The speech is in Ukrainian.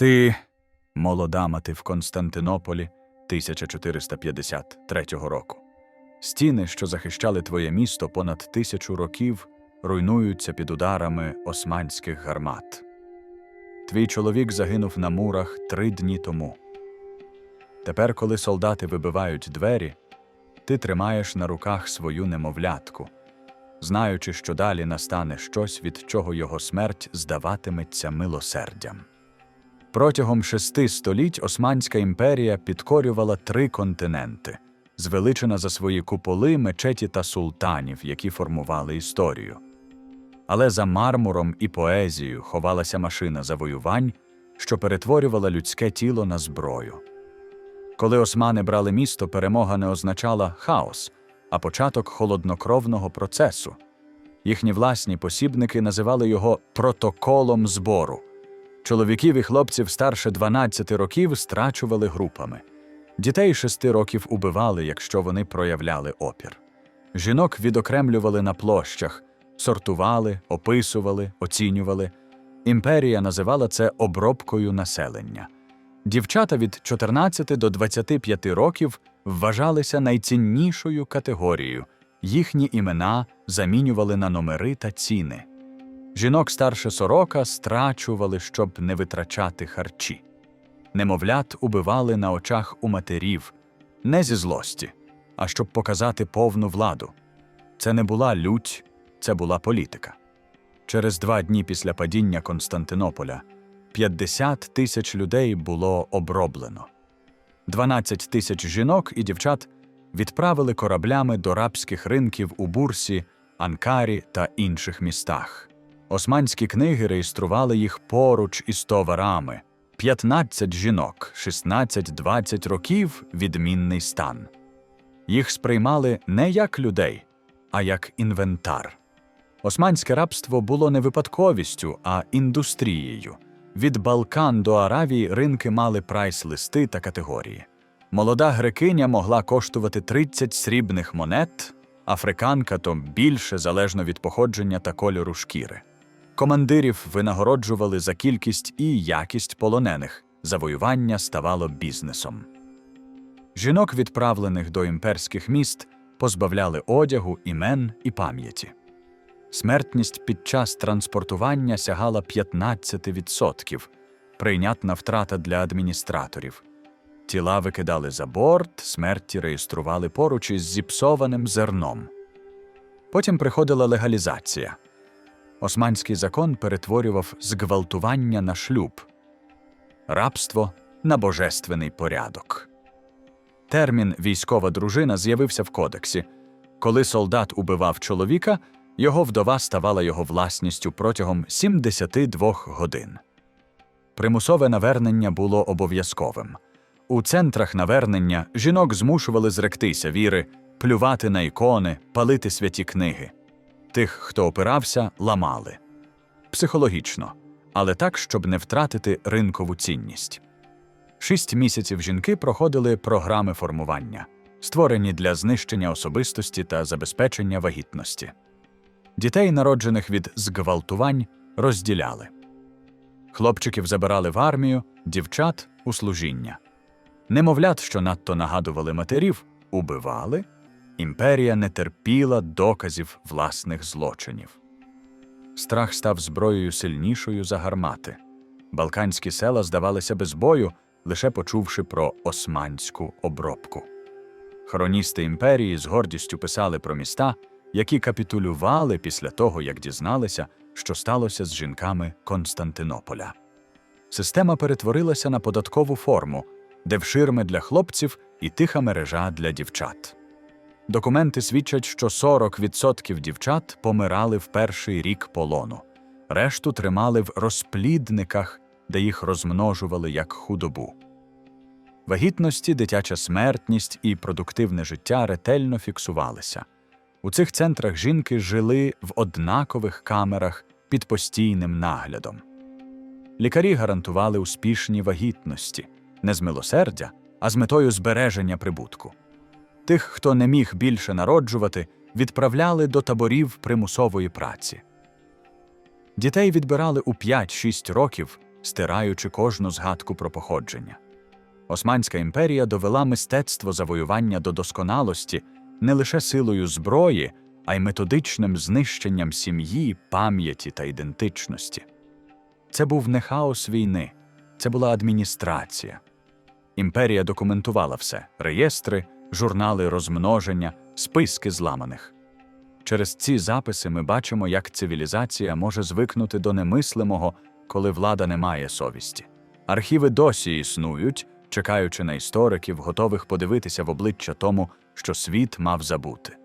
Ти, молода мати в Константинополі 1453 року. Стіни, що захищали твоє місто понад тисячу років, руйнуються під ударами османських гармат. Твій чоловік загинув на мурах три дні тому. Тепер, коли солдати вибивають двері, ти тримаєш на руках свою немовлятку, знаючи, що далі настане щось, від чого його смерть здаватиметься милосердям. Протягом шести століть Османська імперія підкорювала три континенти, звеличена за свої куполи, мечеті та султанів, які формували історію. Але за мармуром і поезією ховалася машина завоювань, що перетворювала людське тіло на зброю. Коли османи брали місто, перемога не означала хаос, а початок холоднокровного процесу. Їхні власні посібники називали його протоколом збору. Чоловіків і хлопців старше 12 років страчували групами. Дітей 6 років убивали, якщо вони проявляли опір. Жінок відокремлювали на площах, сортували, описували, оцінювали. Імперія називала це обробкою населення. Дівчата від 14 до 25 років вважалися найціннішою категорією. Їхні імена замінювали на номери та ціни. Жінок старше сорока страчували, щоб не витрачати харчі. Немовлят убивали на очах у матерів, не зі злості, а щоб показати повну владу. Це не була лють, це була політика. Через два дні після падіння Константинополя 50 тисяч людей було оброблено. 12 тисяч жінок і дівчат відправили кораблями до рабських ринків у Бурсі, Анкарі та інших містах. Османські книги реєстрували їх поруч із товарами. 15 жінок, 16-20 років відмінний стан. Їх сприймали не як людей, а як інвентар. Османське рабство було не випадковістю, а індустрією. Від Балкан до Аравії ринки мали прайс-листи та категорії. Молода грекиня могла коштувати 30 срібних монет, африканка то більше залежно від походження та кольору шкіри. Командирів винагороджували за кількість і якість полонених, завоювання ставало бізнесом. Жінок, відправлених до імперських міст, позбавляли одягу, імен і пам'яті. Смертність під час транспортування сягала 15%, прийнятна втрата для адміністраторів. Тіла викидали за борт, смерті реєстрували поруч із зіпсованим зерном. Потім приходила легалізація. Османський закон перетворював зґвалтування на шлюб, рабство на божественний порядок. Термін військова дружина з'явився в кодексі. Коли солдат убивав чоловіка, його вдова ставала його власністю протягом 72 годин. Примусове навернення було обов'язковим. У центрах навернення жінок змушували зректися віри, плювати на ікони, палити святі книги. Тих, хто опирався, ламали психологічно, але так, щоб не втратити ринкову цінність. Шість місяців жінки проходили програми формування, створені для знищення особистості та забезпечення вагітності. Дітей, народжених від зґвалтувань, розділяли. Хлопчиків забирали в армію, дівчат у служіння. Немовлят, що надто нагадували матерів, убивали. Імперія не терпіла доказів власних злочинів. Страх став зброєю сильнішою за гармати. Балканські села здавалися без бою, лише почувши про османську обробку. Хроністи імперії з гордістю писали про міста, які капітулювали після того, як дізналися, що сталося з жінками Константинополя. Система перетворилася на податкову форму, де в ширми для хлопців і тиха мережа для дівчат. Документи свідчать, що 40% дівчат помирали в перший рік полону, решту тримали в розплідниках, де їх розмножували як худобу. Вагітності, дитяча смертність і продуктивне життя ретельно фіксувалися. У цих центрах жінки жили в однакових камерах під постійним наглядом. Лікарі гарантували успішні вагітності не з милосердя, а з метою збереження прибутку. Тих, хто не міг більше народжувати, відправляли до таборів примусової праці. Дітей відбирали у 5-6 років стираючи кожну згадку про походження. Османська імперія довела мистецтво завоювання до досконалості не лише силою зброї, а й методичним знищенням сім'ї, пам'яті та ідентичності. Це був не хаос війни, це була адміністрація. Імперія документувала все реєстри, журнали розмноження, списки зламаних. Через ці записи ми бачимо, як цивілізація може звикнути до немислимого, коли влада не має совісті. Архіви досі існують, чекаючи на істориків, готових подивитися в обличчя тому, що світ мав забути.